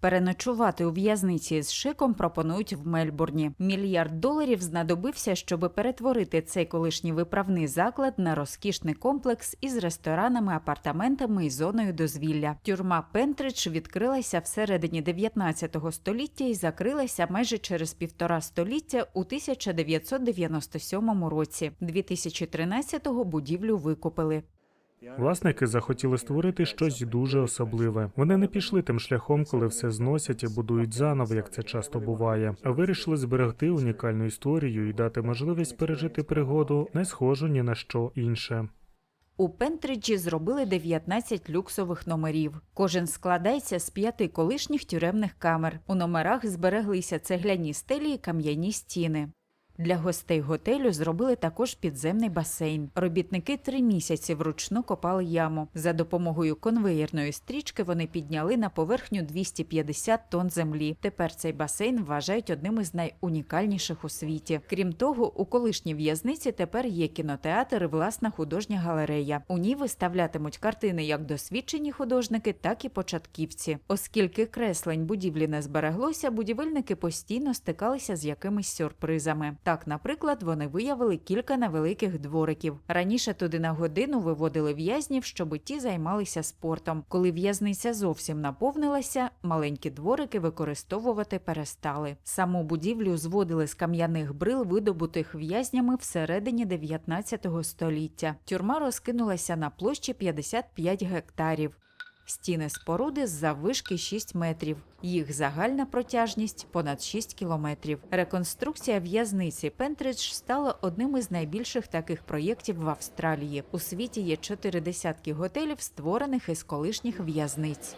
Переночувати у в'язниці з шиком пропонують в Мельбурні. Мільярд доларів знадобився, щоб перетворити цей колишній виправний заклад на розкішний комплекс із ресторанами, апартаментами і зоною дозвілля. Тюрма Пентридж відкрилася всередині 19 століття і закрилася майже через півтора століття у 1997 році. 2013-го будівлю викупили. Власники захотіли створити щось дуже особливе. Вони не пішли тим шляхом, коли все зносять і будують заново, як це часто буває, а вирішили зберегти унікальну історію і дати можливість пережити пригоду, не схожу ні на що інше. У Пентриджі зробили 19 люксових номерів. Кожен складається з п'яти колишніх тюремних камер. У номерах збереглися цегляні стелі і кам'яні стіни. Для гостей готелю зробили також підземний басейн. Робітники три місяці вручну копали яму. За допомогою конвеєрної стрічки вони підняли на поверхню 250 тонн землі. Тепер цей басейн вважають одним із найунікальніших у світі. Крім того, у колишній в'язниці тепер є кінотеатр і власна художня галерея. У ній виставлятимуть картини як досвідчені художники, так і початківці. Оскільки креслень будівлі не збереглося, будівельники постійно стикалися з якимись сюрпризами. Так, наприклад, вони виявили кілька невеликих двориків. Раніше туди на годину виводили в'язнів, щоб ті займалися спортом. Коли в'язниця зовсім наповнилася, маленькі дворики використовувати перестали. Саму будівлю зводили з кам'яних брил, видобутих в'язнями всередині 19 століття. Тюрма розкинулася на площі 55 гектарів. Стіни споруди з заввишки 6 метрів. Їх загальна протяжність понад 6 кілометрів. Реконструкція в'язниці Пентридж стала одним із найбільших таких проєктів в Австралії. У світі є чотири десятки готелів, створених із колишніх в'язниць.